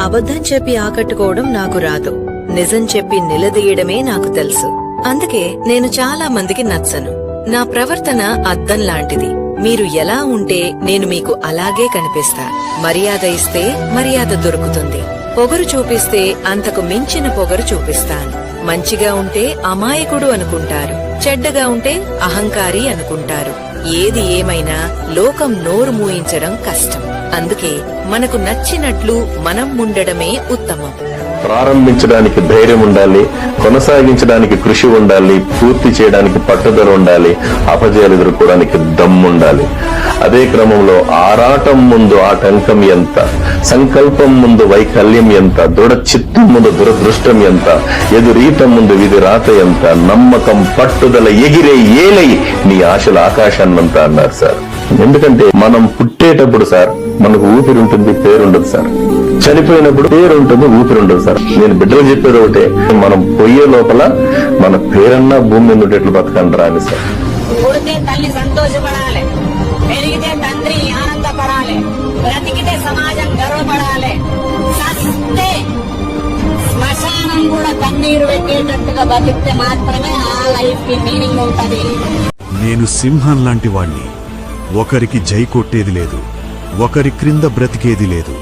అబద్ధం చెప్పి ఆకట్టుకోవడం నాకు రాదు. నిజం చెప్పి నిలదీయడమే నాకు తెలుసు. అందుకే నేను చాలా మందికి నచ్చను. నా ప్రవర్తన అద్దం లాంటిది. మీరు ఎలా ఉంటే నేను మీకు అలాగే కనిపిస్తా. మర్యాద ఇస్తే మర్యాద దొరుకుతుంది. పొగరు చూపిస్తే అంతకు మించిన పొగరు చూపిస్తాను. మంచిగా ఉంటే అమాయకుడు అనుకుంటారు చెడ్డగా ఉంటే అహంకారి అనుకుంటారు. ఏది ఏమైనా లోకం నోరు మూయించడం కష్టం. అందుకే మనకు నచ్చినట్లు మనం ఉండడమే ఉత్తమం. ప్రారంభించడానికి ధైర్యం ఉండాలి కొనసాగించడానికి కృషి ఉండాలి పూర్తి చేయడానికి పట్టుదల ఉండాలి అపజయాలు ఎదుర్కోవడానికి దమ్ముండాలి అదే క్రమంలో ఆరాటం ముందు ఆటంకం ఎంత సంకల్పం ముందు వైకల్యం ఎంత దృఢ చిత్తం ముందు దురదృష్టం ఎంత ఎదురీతం ముందు విధి రాత ఎంత నమ్మకం పట్టుదల ఎగిరే ఏలై నీ ఆశల ఆకాశాన్నంతా అన్నారు సార్. ఎందుకంటే మనం పుట్టేటప్పుడు సార్ మనకు ఊపిరి ఉంటుంది పేరు ఉండదు సార్. చనిపోయినప్పుడు పేరు ఉంటుంది ఊపిరి ఉండదు సార్. నేను బిడ్డలు చెప్పేది ఒకటే మనం పోయే లోపల మన పేరన్నా భూమి మీద ఉండేట్లు బతకండి రాని సార్. పుడితే తల్లి సంతోషపడాలి పెరిగితే తండ్రి ఆనందపడాలి బ్రతికితే సమాజం గర్వపడాలి. సస్తే శ్మశానం కూడా కన్నీరు పెట్టేటట్టుగా బతికితే మాత్రమే ఆ లైఫ్కి మీనింగ్ ఉంటది. నేను సింహం లాంటి వాణ్ణి ఒకరికి జై కొట్టేది లేదు. ఒకరి క్రింద బ్రతికేది లేదు.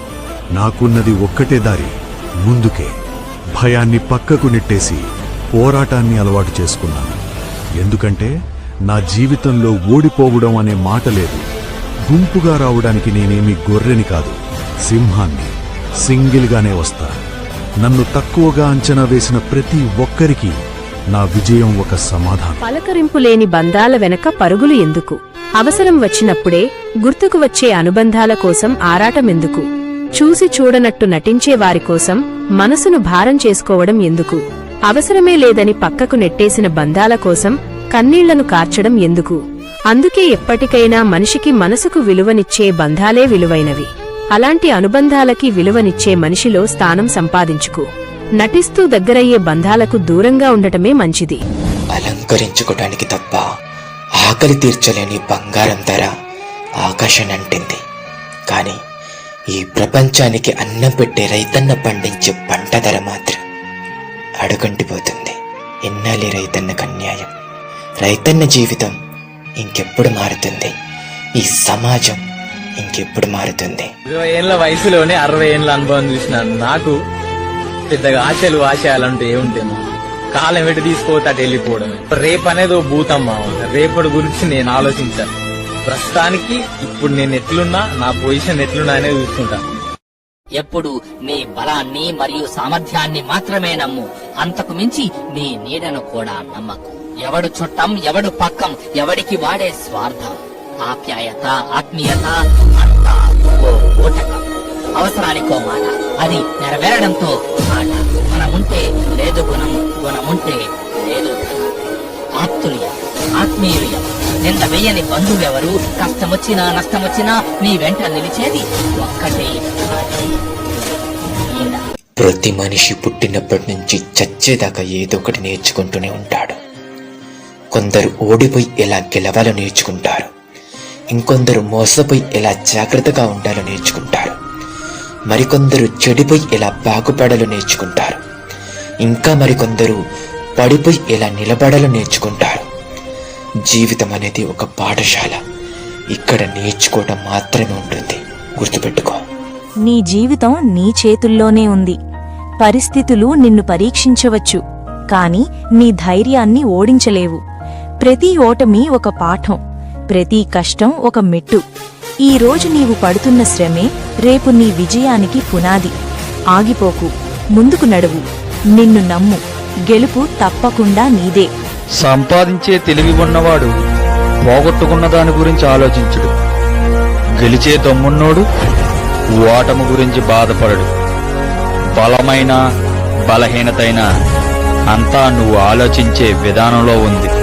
నాకున్నది ఒక్కటే దారి ముందుకే. భయాన్ని పక్కకు నెట్టేసి పోరాటాన్ని అలవాటు చేసుకున్నాను. ఎందుకంటే నా జీవితంలో ఓడిపోవడం అనే మాట లేదు. గుంపుగా రావడానికి నేనేమి గొర్రెని కాదు సింహాన్ని సింగిల్గానే వస్తా. నన్ను తక్కువగా అంచనా వేసిన ప్రతి ఒక్కరికి నా విజయం ఒక సమాధానం. పలకరింపు లేని బంధాల వెనక పరుగులు ఎందుకు? అవసరం వచ్చినప్పుడే గుర్తుకు వచ్చే అనుబంధాల కోసం ఆరాటమెందుకు? చూసి చూడనట్టు నటించే వారి కోసం మనసును భారం చేసుకోవడం ఎందుకు? అవసరమే లేదని పక్కకు నెట్టేసిన బంధాల కోసం కన్నీళ్ళను కార్చడం ఎందుకు? అందుకే ఎప్పటికైనా మనిషికి మనసుకు విలువనిచ్చే బంధాలే విలువైనవి. అలాంటి అనుబంధాలకి విలువనిచ్చే మనిషిలో స్థానం సంపాదించుకు. నటిస్తూ దగ్గరయ్యే బంధాలకు దూరంగా ఉండటమే మంచిది. అలంకరించుకోటానికి తప్ప ఆకలి తీర్చలేని బంగారం ధర ఆకాశనంటింది కానీ ఈ ప్రపంచానికి అన్నం పెట్టే రైతన్న పండించే పంట ధర మాత్రం అడుగంటిపోతుంది. ఎన్నాలి రైతన్నకు అన్యాయం. రైతన్న జీవితం ఇంకెప్పుడు మారుతుంది? ఈ సమాజం ఇంకెప్పుడు మారుతుంది? ఇరవై ఏళ్ళ వయసులోనే అరవై ఏళ్ళ అనుభవం చూసినాను నాకు పెద్దగా ఆశలు ఆశయాలంటూ ఏముంటేమో కాలం పెట్టి తీసుకోతే అటు రేపు అనేది ఓ భూతమ్మా రేపటి గురించి నేను ఆలోచించాను. ప్రస్తుతానికి ఇప్పుడు నేను ఎట్లున్నా నా పొజిషన్ ఎట్లున్నా అనేది చూసుకుంటాను ఎప్పుడు నీ బలాన్ని మరియు సామర్థ్యాన్ని మాత్రమే నమ్ము. అంతకు మించి నీ నీడను కూడా నమ్మకు. ఎవడు చుట్టం ఎవడు పక్కం ఎవడికి వాడే స్వార్థం. ఆప్యాయత ఆత్మీయత అంతా ఓ ఓటకం. అవసరానికో మాట. అది నెరవేరడంతో మాట. మనముంటే లేదు గుణం గుణముంటే లేదు ధనం. ఆప్తులు ఆత్మీయులు ఎవరు? నింద వెయ్యని బంధువెవరు? కష్టమొచ్చినా నష్టమొచ్చినా నీ వెంట నిలిచేది ఒక్కటే ప్రతి మనిషి పుట్టినప్పటి నుంచి చచ్చేదాకా ఏదో ఒకటి నేర్చుకుంటూనే ఉంటాడు. కొందరు ఓడిపోయి ఎలా గెలవాలో నేర్చుకుంటారు. ఇంకొందరు మోసపోయి ఎలా జాగ్రత్తగా ఉండాలో నేర్చుకుంటారు. మరికొందరు చెడిపోయి ఎలా బాగుపడలు నేర్చుకుంటారు. ఇంకా మరికొందరు పడిపోయి ఎలా నిలబడలు నేర్చుకుంటారు. జీవితం అనేది ఒక పాఠశాల. ఇక్కడ నేర్చుకోవటం మాత్రమే ఉంటుంది. గుర్తుపెట్టుకో. నీ జీవితం నీ చేతుల్లోనే ఉంది. పరిస్థితులు నిన్ను పరీక్షించవచ్చు. కాని నీ ధైర్యాన్ని ఓడించలేవు. ప్రతి ఓటమి ఒక పాఠం. ప్రతి కష్టం ఒక మెట్టు. ఈ రోజు నీవు పడుతున్న శ్రమే రేపు నీ విజయానికి పునాది. ఆగిపోకు ముందుకు నడువు. నిన్ను నమ్ము గెలుపు తప్పకుండా నీదే. సంపాదించే తెలివి ఉన్నవాడు పోగొట్టుకున్న దాని గురించి ఆలోచించుడు. గెలిచే దమ్మున్నోడు ఓటము గురించి బాధపడడు. బలమైన బలహీనతైన అంతా నువ్వు ఆలోచించే విధానంలో ఉంది.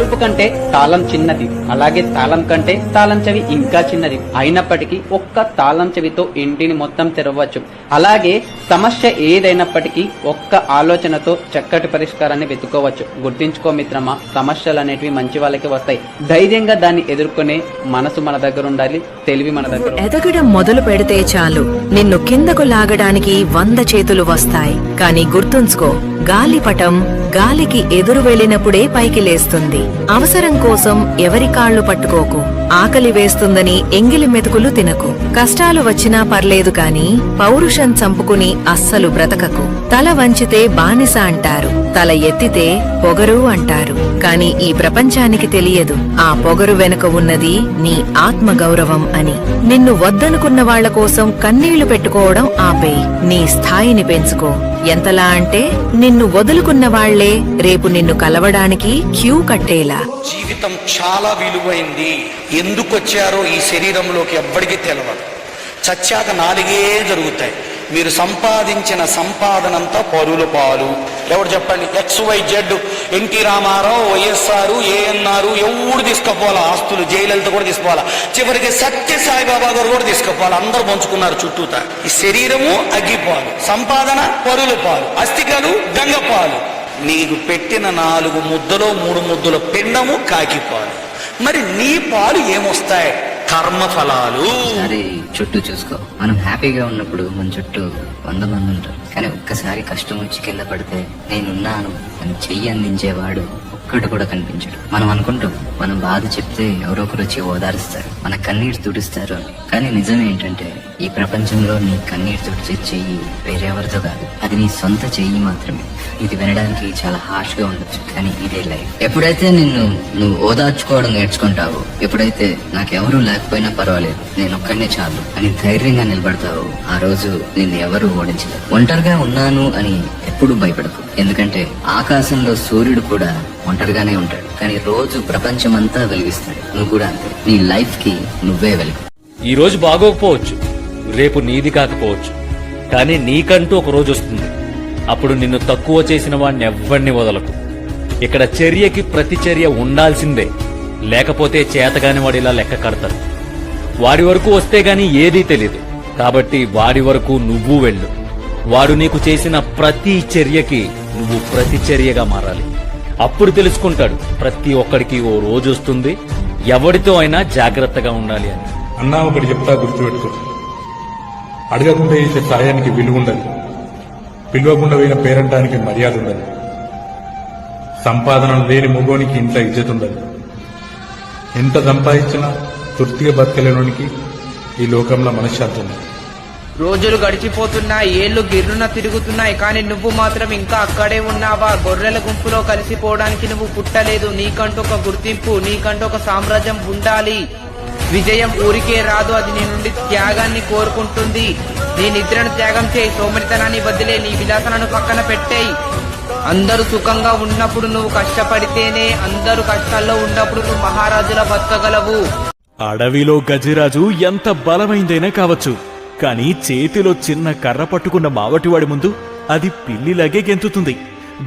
తలుపు కంటే తాళం చిన్నది. అలాగే తాళం కంటే తాళం చెవి ఇంకా చిన్నది. అయినప్పటికీ ఒక్క తాళం చెవితో ఇంటిని మొత్తం తెరవచ్చు. అలాగే సమస్య ఏదైనప్పటికీ ఒక్క ఆలోచనతో చక్కటి పరిష్కారాన్ని వెతుకోవచ్చు గుర్తించుకో మిత్రమా సమస్యలు అనేటివి మంచి వాళ్ళకి వస్తాయి. ధైర్యంగా దాన్ని ఎదుర్కొనే మనసు మన దగ్గర ఉండాలి తెలివి మన దగ్గర ఎదగడం మొదలు పెడితే చాలు. నిన్ను కిందకు లాగడానికి వంద చేతులు వస్తాయి. కానీ గుర్తుంచుకో గాలిపటం గాలికి ఎదురు వెళ్ళినప్పుడే పైకి లేస్తుంది. అవసరం కోసం ఎవరి కాళ్ళు పట్టుకోకు. ఆకలి వేస్తుందని ఎంగిలి మెతుకులు తినకు. కష్టాలు వచ్చినా పర్లేదు కాని పౌరుషం చంపుకుని అస్సలు బ్రతకకు. తల వంచితే బానిస అంటారు. తల ఎత్తితే పొగరు అంటారు. కాని ఈ ప్రపంచానికి తెలియదు. ఆ పొగరు వెనుక ఉన్నది నీ ఆత్మ గౌరవం అని. నిన్ను వద్దనుకున్న వాళ్ళ కోసం కన్నీళ్ళు పెట్టుకోవడం ఆపే. నీ స్థాయిని పెంచుకో. ఎంతలా అంటే నిన్ను వదులుకున్న వాళ్ళే రేపు నిన్ను కలవడానికి క్యూ కట్టేలా. జీవితం చాలా విలువైంది. ఎందుకు వచ్చారో ఈ శరీరంలోకి ఎవ్వడికి తెలవదు. చచ్చాక నాలుగే జరుగుతాయి. మీరు సంపాదించిన సంపాదనంతా పరుల పాలు. ఎవరు చెప్పండి? X Y Z NT Ramarao YSR ANR ఎవడు తీసుకుపోవాలా? ఆస్తులు జయలలిత కూడా తీసుకోవాలా చివరికి సత్య సాయిబాబా గారు కూడా తీసుకుపోవాలి? అందరూ పంచుకున్నారు చుట్టూతా. ఈ శరీరము అగ్గిపాలు సంపాదన పరుల పాలు అస్థికలు గంగపాలు నీకు పెట్టిన నాలుగు ముద్దలో మూడు ముద్దల పిండము కాకిపాలు మరి నీ పాలు ఏమొస్తాయి? కర్మ ఫలాలు చుట్టూ చూసుకో. మనం హ్యాపీగా ఉన్నప్పుడు మన చుట్టూ వంద మంది ఉంటారు. కానీ ఒక్కసారి కష్టం వచ్చి కింద పడితే నేనున్నాను అని చెయ్యి అందించేవాడు ఒక్కడు కూడా కనిపించడు. మనం అనుకుంటాం మనం బాధ చెప్తే ఎవరో ఒకరు వచ్చి ఓదారుస్తారు మన కన్నీరు తుడుస్తారు కానీ నిజం ఏంటంటే ఈ ప్రపంచంలో నీ కన్నీరు తుడిచే చెయ్యి వేరెవరితో కాదు. అది నీ సొంత చెయ్యి మాత్రమే. ఇది వినడానికి చాలా హార్ష్గా ఉండొచ్చు కానీ ఇదే లైఫ్ ఎప్పుడైతే నిన్ను నువ్వు ఓదార్చుకోవడం నేర్చుకుంటావు ఎప్పుడైతే నాకెవరూ లేకపోయినా పర్వాలేదు నేను ఒక్కడనే చాలు అని ధైర్యంగా నిలబడతావు ఆ రోజు నిన్ను ఎవరు ఓడించలేరు. ఒంటరిగా ఉన్నాను అని ఎప్పుడు భయపడకు. ఎందుకంటే ఆకాశంలో సూర్యుడు కూడా ఒంటరిగానే ఉంటాడు కానీ రోజు ప్రపంచం అంతా వెలిగిస్తాడు. నువ్వు కూడా అంతే. నీ లైఫ్కి నువ్వే వెలుగు. ఈ రోజు బాగోకపోవచ్చు. రేపు నీది కాకపోవచ్చు. కానీ నీకంటూ ఒక రోజు వస్తుంది. అప్పుడు నిన్ను తక్కువ చేసిన వాడిని ఎవ్వడిని వదలకు. ఇక్కడ చర్యకి ప్రతిచర్య ఉండాల్సిందే. లేకపోతే చేతగాని వాడు ఇలా లెక్క కడతారు వాడి వరకు వస్తే గాని ఏదీ తెలీదు. కాబట్టి వాడి వరకు నువ్వు వెళ్ళు. వాడు నీకు చేసిన ప్రతి చర్యకి నువ్వు ప్రతిచర్యగా మారాలి. అప్పుడు తెలుసుకుంటాడు ప్రతి ఒక్కడికి ఓ రోజు వస్తుంది. ఎవడితో అయినా జాగ్రత్తగా ఉండాలి అని. అన్నా ఒకటి చెప్తా గుర్తుపెట్టుకో. అడగకుండా ఇచ్చే సహాయానికి విలువ ఉండదు పిలవకుండా పోయిన పేరంటానికి మర్యాద ఉండదు సంపాదన లేని మగోనికి ఇంట్లో ఇజ్జత్ ఉండదు ఎంత సంపాదించినా తృప్తిగా బతకలేనోనికి ఈ లోకంలో మనశ్శాంతి ఉండదు రోజులు గడిచిపోతున్నా ఏళ్ళు గిర్రున తిరుగుతున్నాయి కానీ నువ్వు మాత్రం ఇంకా అక్కడే ఉన్నావా? గొర్రెల గుంపులో కలిసిపోవడానికి నువ్వు పుట్టలేదు. నీకంటూ ఒక గుర్తింపు నీకంటూ ఒక సామ్రాజ్యం ఉండాలి. విజయం ఊరికే రాదు. అది నీ నుండి త్యాగాన్ని కోరుకుంటుంది. నీ నిద్రను త్యాగం చేయి. సోమరితనాన్ని వదిలే. నీ విలాసనను పక్కన పెట్టేయి. అందరూ సుఖంగా ఉన్నప్పుడు నువ్వు కష్టపడితేనే అందరూ కష్టాల్లో ఉన్నప్పుడు నువ్వు మహారాజులా బతకగలవు. అడవిలో గజిరాజు ఎంత బలమైందైనా కావచ్చు. కానీ చేతిలో చిన్న కర్ర పట్టుకున్న మావటివాడి ముందు అది పిల్లిలాగే గెంతుతుంది.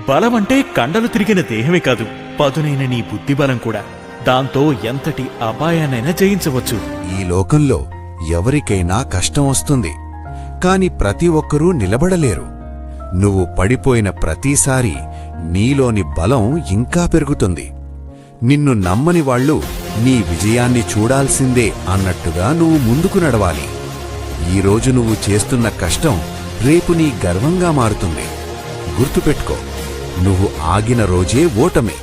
బలమంటే కండలు తిరిగిన దేహమే కాదు. పదునైన నీ బుద్ధి బలం కూడా. దాంతో ఎంతటి అపాయాన్నైనా జయించవచ్చు. ఈ లోకంలో ఎవరికైనా కష్టం వస్తుంది కాని ప్రతి ఒక్కరూ నిలబడలేరు. నువ్వు పడిపోయిన ప్రతిసారి నీలోని బలం ఇంకా పెరుగుతుంది. నిన్ను నమ్మని వాళ్ళు నీ విజయాన్ని చూడాల్సిందే అన్నట్టుగా నువ్వు ముందుకు నడవాలి. ఈరోజు నువ్వు చేస్తున్న కష్టం రేపు నీ గర్వంగా మారుతుంది. గుర్తుపెట్టుకో నువ్వు ఆగిన రోజే ఓటమే.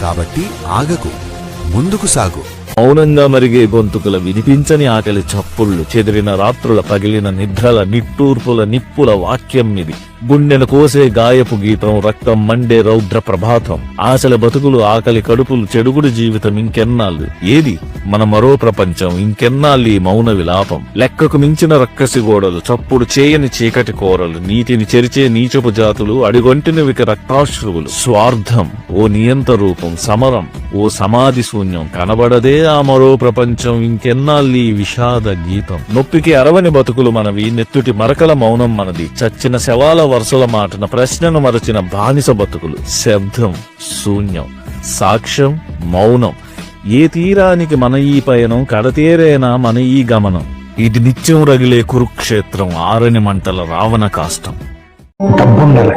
కాబట్టి ఆగకు. ముందుకు సాగు. మౌనంగా మరిగే గొంతుకుల వినిపించని ఆకలి చప్పుళ్ళు చెదిరిన రాత్రుల పగిలిన నిద్రల నిట్టూర్పుల నిప్పుల వాక్యం ఇది. గుండెను కోసే గాయపు గీతం రక్తం మండే రౌద్ర ప్రభాతం ఆశల బతుకులు ఆకలి కడుపులు చెడుగుడు జీవితం ఇంకెన్నాళ్ళు ఏది? మన మరో ప్రపంచం ఇంకెన్నాళ్ళు ఈ మౌన విలాపం. లెక్కకు మించిన రక్కసి గోడలు చప్పుడు చేయని చీకటి కోరలు నీటిని చెరిచే నీచపు జాతులు అడిగొంటినవికి రక్తాశ్రువులు. స్వార్థం ఓ నియంత రూపం సమరం ఓ సమాధి శూన్యం కనబడదే మరో ప్రపంచం ఇంకెన్నాళ్ళు ఈ విషాద గీతం. నొప్పికి అరవని బతుకులు మనవి నెత్తుటి మరకల మౌనం మనది. చచ్చిన శవాల వరుసల మాటన ప్రశ్నను మరచిన బానిస బతుకులు. శబ్దం శూన్యం సాక్ష్యం మౌనం. ఏ తీరానికి మన ఈ పయనం కడతీరేనా మన ఈ గమనం? ఇది నిత్యం రగిలే కురుక్షేత్రం ఆరని మంటల రావణ కాష్టం. డబ్బు ఉండాలి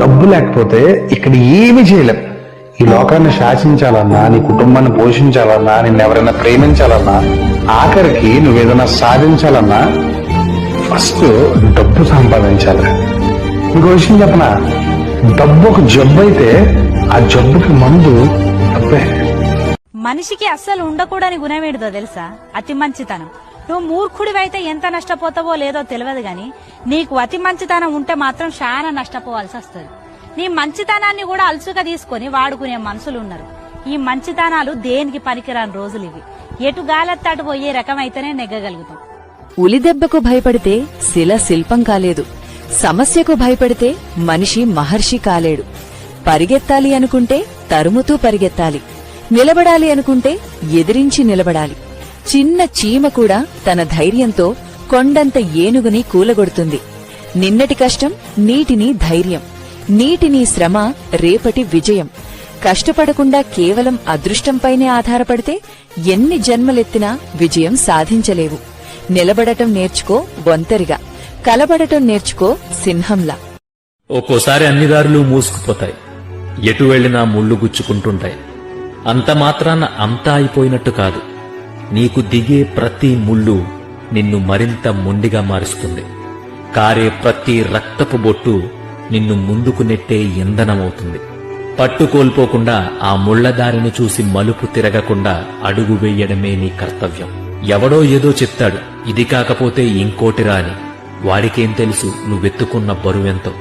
డబ్బు లేకపోతే ఇక్కడ ఏమి చేయలేం. ఈ లోకాన్ని శాసించాలన్నా నీ కుటుంబాన్ని పోషించాలన్నా నిన్ను ఎవరైనా ప్రేమించాలన్నా ఆఖరికి నువ్వేదైనా సాధించాలన్నా ఫస్ట్ డబ్బు సంపాదించాలి. ఇంకో విషయం చెప్పనా? డబ్బు ఒక జబ్బు అయితే ఆ జబ్బుకి మందు డబ్బే. మనిషికి అస్సలు ఉండకూడని గుణమేడుదో తెలుసా? అతి మంచితనం. నువ్వు మూర్ఖుడివైతే ఎంత నష్టపోతావో లేదో తెలియదు గాని నీకు అతి మంచితనం ఉంటే మాత్రం చాలా నష్టపోవాల్సి వస్తుంది. నీ మంచితనాన్ని కూడా అలసుగా తీసుకొని వాడుకునే మనుషులు ఉన్నారు. ఈ మంచితనాలు దేనికి పనికిరాని రోజులు ఇవి. ఎటు గాలెత్తాటు పోయే రకమైతేనే నెగ్గగలుగుతాం. ఉలిదెబ్బకు భయపడితే శిల శిల్పం కాలేదు. సమస్యకు భయపడితే మనిషి మహర్షి కాలేడు. పరిగెత్తాలి అనుకుంటే తరుముతూ పరిగెత్తాలి. నిలబడాలి అనుకుంటే ఎదిరించి నిలబడాలి. చిన్న చీమ కూడా తన ధైర్యంతో కొండంత ఏనుగుని కూలగొడుతుంది. నిన్నటి కష్టం నీటిని ధైర్యం. నీటిని శ్రమ రేపటి విజయం. కష్టపడకుండా కేవలం అదృష్టంపైనే ఆధారపడితే ఎన్ని జన్మలెత్తినా విజయం సాధించలేవు. నిలబడటం నేర్చుకో ఒంతరిగా కలబడటం నేర్చుకో సింహంలా. ఒక్కోసారి అన్ని దారులు మూసుకుపోతాయి. ఎటు వెళ్ళినా ముళ్ళు గుచ్చుకుంటుంటాయి. అంత మాత్రాన అంతా అయిపోయినట్టు కాదు. నీకు దిగే ప్రతి ముళ్ళు నిన్ను మరింత మొండిగా మారుస్తుంది. కారే ప్రతి రక్తపు బొట్టు నిన్ను ముందుకు నెట్టే ఇంధనమవుతుంది. పట్టు కోల్పోకుండా ఆ ముళ్ళదారిని చూసి మలుపు తిరగకుండా అడుగు వేయడమే నీ కర్తవ్యం. ఎవడో ఏదో చెప్తాడు ఇది కాకపోతే ఇంకోటిరా అని వాడికేం తెలుసు నువ్వెత్తుకున్న బరువెంతో.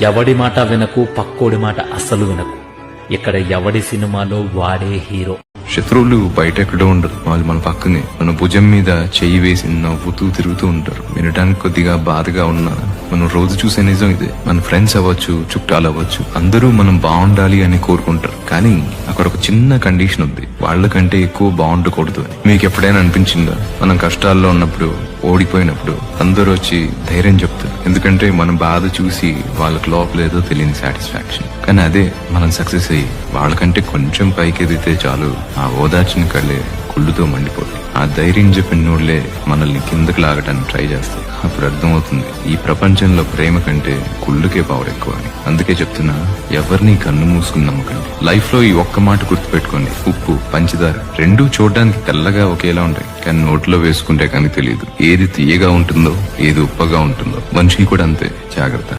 ఎవడి మాట వినకు పక్కోడి మాట అస్సలు వినకు. ఇక్కడ ఎవడి సినిమాలో వాడే హీరో. శత్రువులు బయట ఎక్కడో ఉండరు. వాళ్ళు మన పక్కనే. మన భుజం మీద చెయ్యి వేసి నవ్వుతూ తిరుగుతూ ఉంటారు. వినడానికి కొద్దిగా బాధగా ఉన్నా మనం రోజు చూసే నిజం ఇదే. మన ఫ్రెండ్స్ అవ్వచ్చు చుట్టాలు అవ్వచ్చు అందరూ మనం బాగుండాలి అని కోరుకుంటారు. కానీ అక్కడ ఒక చిన్న కండిషన్ ఉంది. వాళ్ళకంటే ఎక్కువ బాగుండకూడదు అని. మీకు ఎప్పుడైనా అనిపించిందా? మనం కష్టాల్లో ఉన్నప్పుడు ఓడిపోయినప్పుడు అందరూ వచ్చి ధైర్యం చెప్తారు. ఎందుకంటే మనం బాధ చూసి వాళ్ళకి లోపలేదో తెలియని సాటిస్ఫాక్షన్ కానీ అదే మనం సక్సెస్ అయ్యి వాళ్ళకంటే కొంచెం పైకి ఎదిగితే చాలు. ఆ ఓదార్చిన కళ్ళే కుళ్ళుతో మండిపోతుంది ఆ ధైర్యం చెప్పిన నోళ్ళే మనల్ని కిందకి లాగడానికి ట్రై చేస్తాయి. అప్పుడు అర్థమవుతుంది ఈ ప్రపంచంలో ప్రేమ కంటే కుళ్ళుకే పవర్ ఎక్కువ అని. అందుకే చెప్తున్నా ఎవరిని కన్ను మూసుకుని నమ్మకండి. లైఫ్లో ఈ ఒక్క మాట గుర్తుపెట్టుకోండి. ఉప్పు పంచదార రెండూ చూడడానికి తెల్లగా ఒకేలా ఉంటాయి. కానీ నోట్లో వేసుకుంటే కానీ తెలియదు ఏది తీయగా ఉంటుందో ఏది ఉప్పగా ఉంటుందో. మనిషి కూడా అంతే. జాగ్రత్త.